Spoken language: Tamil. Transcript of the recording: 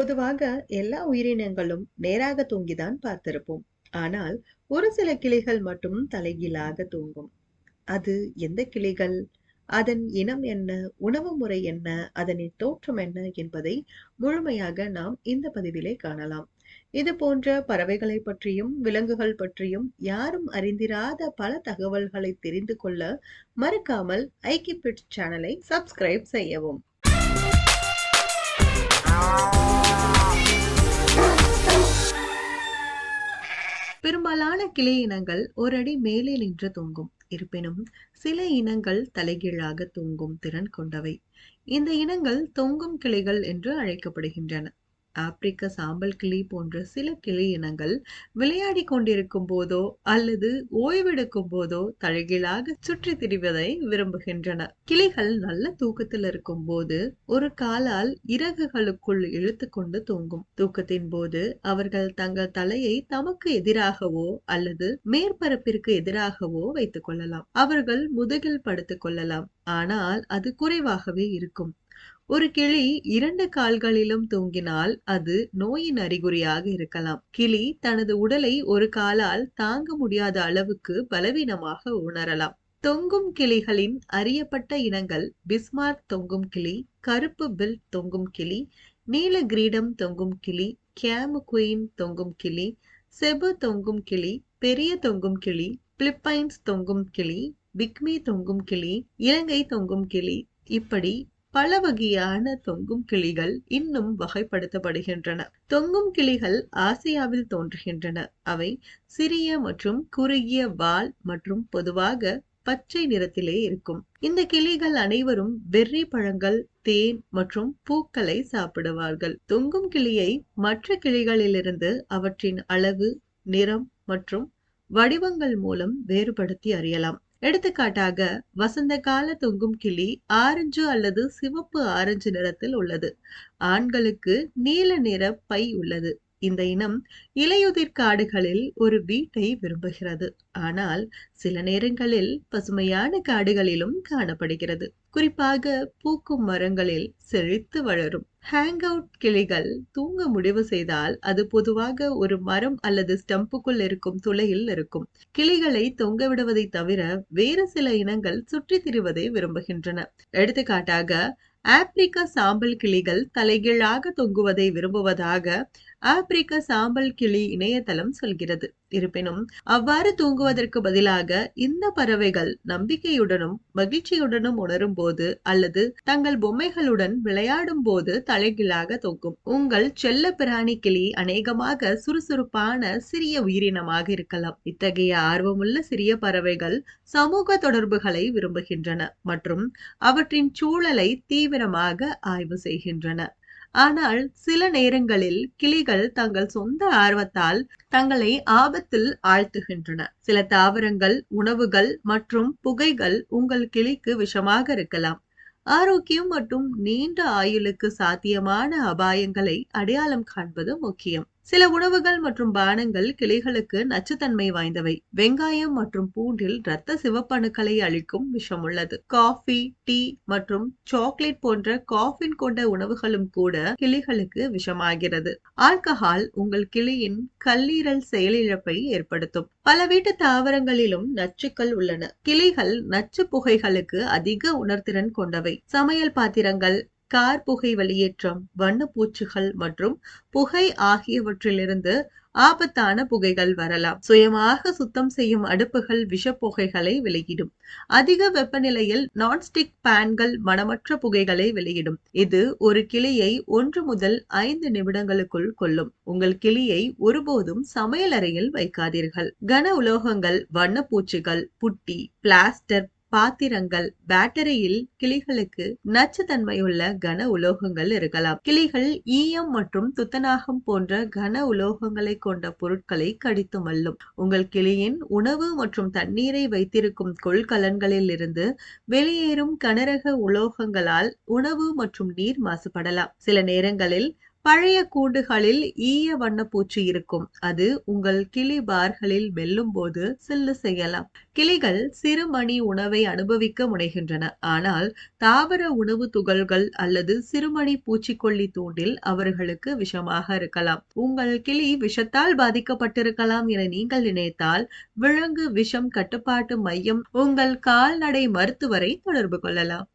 பொதுவாக எல்லா உயிரினங்களும் நேராக தூங்கிதான் பார்த்திருப்போம். ஆனால் ஒரு சில கிளிகள் மட்டும் தலைகீழாக தூங்கும். அது எந்த கிளிகள்? அதன் இனம் என்ன? உணவு முறை என்ன? அதனின் தோற்றம் என்ன என்பதை முழுமையாக நாம் இந்த பதிவிலே காணலாம். இது போன்ற பறவைகளை பற்றியும் விலங்குகள் பற்றியும் யாரும் அறிந்திராத பல தகவல்களை தெரிந்து கொள்ள மறக்காமல் ஐக்கிபிட் சேனலை சப்ஸ்கிரைப் செய்யவும். பெரும்பாலான கிளை இனங்கள் ஒரு அடி மேலே நின்று தூங்கும். இருப்பினும் சில இனங்கள் தலைகீழாக தூங்கும் திறன் கொண்டவை. இந்த இனங்கள் தொங்கும் கிளைகள் என்று அழைக்கப்படுகின்றன. ஆப்பிரிக்க சாம்பல் கிளி போன்ற சில கிளி இனங்கள் விளையாடி கொண்டிருக்கும் போதோ அல்லது ஓய்வெடுக்கும் போதோ தலைகீழாக சுற்றி திரிவதை விரும்புகின்றன. கிளிகள் நல்ல தூக்கத்தில் இருக்கும் போது ஒரு காலால் இறகுகளுக்குள் இழுத்து கொண்டு தூங்கும். தூக்கத்தின் போது அவர்கள் தங்கள் தலையை தமக்கு எதிராகவோ அல்லது மேற்பரப்பிற்கு எதிராகவோ வைத்துக் கொள்ளலாம். அவர்கள் முதுகில் படுத்துக் கொள்ளலாம். ஆனால் அது குறைவாகவே இருக்கும். ஒரு கிளி இரண்டு கால்களிலும் தூங்கினால் அது நோயின் அறிகுறியாக இருக்கலாம். கிளி தனது உடலை ஒரு காலால் தாங்க முடியாத அளவுக்கு பலவீனமாக உணரலாம். தொங்கும் கிளிகளின் அறியப்பட்ட இனங்கள் பிஸ்மார்க் தொங்கும் கிளி கருப்பு பில் தொங்கும் கிளி நீல கிரீடம் தொங்கும் கிளி கேமு குயின் தொங்கும் கிளி செபு தொங்கும் கிளி பெரிய தொங்கும் கிளி பிலிப்பைன்ஸ் தொங்கும் கிளி பிக்மி தொங்கும் கிளி இலங்கை தொங்கும் கிளி இப்படி பல வகையான தொங்கும் கிளிகள் இன்னும் வகைப்படுத்தப்படுகின்றன. தொங்கும் கிளிகள் ஆசியாவில் தோன்றுகின்றன. அவை சிறிய மற்றும் குறுகிய வால் மற்றும் பொதுவாக பச்சை நிறத்திலே இருக்கும். இந்த கிளிகள் அனைவரும் வெர்ரி பழங்கள் தேன் மற்றும் பூக்களை சாப்பிடுவார்கள். தொங்கும் கிளியை மற்ற கிளிகளிலிருந்து அவற்றின் அளவு நிறம் மற்றும் வடிவங்கள் மூலம் வேறுபடுத்தி அறியலாம். எடுத்துக்காட்டாக வசந்த கால தொங்கும் கிளி ஆரஞ்சு அல்லது சிவப்பு ஆரஞ்சு நிறத்தில் உள்ளது. ஆண்களுக்கு நீல நிற பை உள்ளது. இந்த இனம் இலையுதிர் காடுகளில் ஒரு வீட்டை விரும்புகிறது. ஆனால் சில நேரங்களில் பசுமையான காடுகளிலும் காணப்படுகிறது. குறிப்பாக பூக்கும் மரங்களில் செழித்து வளரும். ஹேங் அவுட் கிளிகள் தூங்க முடிவு செய்தால் அது பொதுவாக ஒரு மரம் அல்லது ஸ்டம்புக்குள் இருக்கும் துளையில் இருக்கும். கிளிகளை தொங்க விடுவதை தவிர வேறு சில இனங்கள் சுற்றித் திரிவதை விரும்புகின்றன. எடுத்துக்காட்டாக ஆப்பிரிக்க சாம்பல் கிளிகள் தலைகீழாக தொங்குவதை விரும்புவதாக ஆப்பிரிக்க சாம்பல் கிளி இணையதளம் சொல்கிறது. இருப்பினும் அவ்வாறு தூங்குவதற்கு பதிலாக இந்த பறவைகள் நம்பிக்கையுடனும் மகிழ்ச்சியுடனும் உணரும் போது அல்லது தங்கள் பொம்மைகளுடன் விளையாடும் போது தலைகீழாக தூங்கும். உங்கள் செல்ல பிராணி கிளி அநேகமாக சுறுசுறுப்பான சிறிய உயிரினமாக இருக்கலாம். இத்தகைய ஆர்வமுள்ள சிறிய பறவைகள் சமூக தொடர்புகளை விரும்புகின்றன மற்றும் அவற்றின் சூழலை தீவிரமாக ஆய்வு செய்கின்றன. ஆனால் சில நேரங்களில் கிளிகள் தங்கள் சொந்த ஆர்வத்தால் தங்களை ஆபத்தில் ஆழ்த்துகின்றன. சில தாவரங்கள் உணவுகள் மற்றும் புகைகள் உங்கள் கிளிக்கு விஷமாக இருக்கலாம். ஆரோக்கியம் மற்றும் நீண்ட ஆயுளுக்கு சாத்தியமான அபாயங்களை அடையாளம் காண்பது முக்கியம். சில உணவுகள் மற்றும் பானங்கள் கிளிகளுக்கு நச்சுத்தன்மை வாய்ந்தவை. வெங்காயம் மற்றும் பூண்டில் இரத்த சிவப்பணுக்களை அளிக்கும் விஷம் உள்ளது. காஃபி டீ மற்றும் சாக்லேட் போன்ற காஃபின் கொண்ட உணவுகளும் கூட கிளிகளுக்கு விஷமாகிறது. ஆல்கஹால் உங்கள் கிளியின் கல்லீரல் செயலிழப்பை ஏற்படுத்தும். பல வீட்டு தாவரங்களிலும் நச்சுக்கள் உள்ளன. கிளிகள் நச்சு புகைகளுக்கு அதிக உணர்திறன் கொண்டவை. சமையல் பாத்திரங்கள் கார் புகை வெளியேற்றம் வண்ணப்பூச்சுகள் மற்றும் புகை ஆகியவற்றிலிருந்து ஆபத்தான புகைகள் வரலாம். சுயமாக சுத்தம் செய்யும் அடுப்புகள் விஷப்புகைகளை வெளியிடும். அதிக வெப்பநிலையில் நான்ஸ்டிக் பேன்கள் மனமற்ற புகைகளை வெளியிடும். இது ஒரு கிளியை ஒன்று முதல் ஐந்து நிமிடங்களுக்குள் கொல்லும். உங்கள் கிளியை ஒருபோதும் சமையலறையில் வைக்காதீர்கள். கன உலோகங்கள் வண்ணப்பூச்சிகள் புட்டி பிளாஸ்டர் பாத்திரங்கள் பேட்டரியில் கிளிகளுக்கு நச்சுத்தன்மையுள்ள கன உலோகங்கள் இருக்கலாம். கிளிகள் ஈயம் மற்றும் துத்தநாகம் போன்ற கன உலோகங்களை கொண்ட பொருட்களை கடித்து மல்லும். உங்கள் கிளியின் உணவு மற்றும் தண்ணீரை வைத்திருக்கும் கொள்கலன்களில் இருந்து வெளியேறும் கனரக உலோகங்களால் உணவு மற்றும் நீர் மாசுபடலாம். சில நேரங்களில் பழைய கூண்டுகளில் ஈய வண்ணப்பூச்சி இருக்கும். அது உங்கள் கிளி பார்களில் வெல்லும் போது சில்லு செய்யலாம். கிளிகள் சிறுமணி உணவை அனுபவிக்க முனைகின்றன. ஆனால் தாவர உணவு துகள்கள் அல்லது சிறுமணி பூச்சிக்கொல்லி தூண்டில் அவர்களுக்கு விஷமாக இருக்கலாம். உங்கள் கிளி விஷத்தால் பாதிக்கப்பட்டிருக்கலாம் என நீங்கள் நினைத்தால் விலங்கு விஷம் கட்டுப்பாட்டு மையம் உங்கள் கால்நடை மருத்துவரை தொடர்பு கொள்ளலாம்.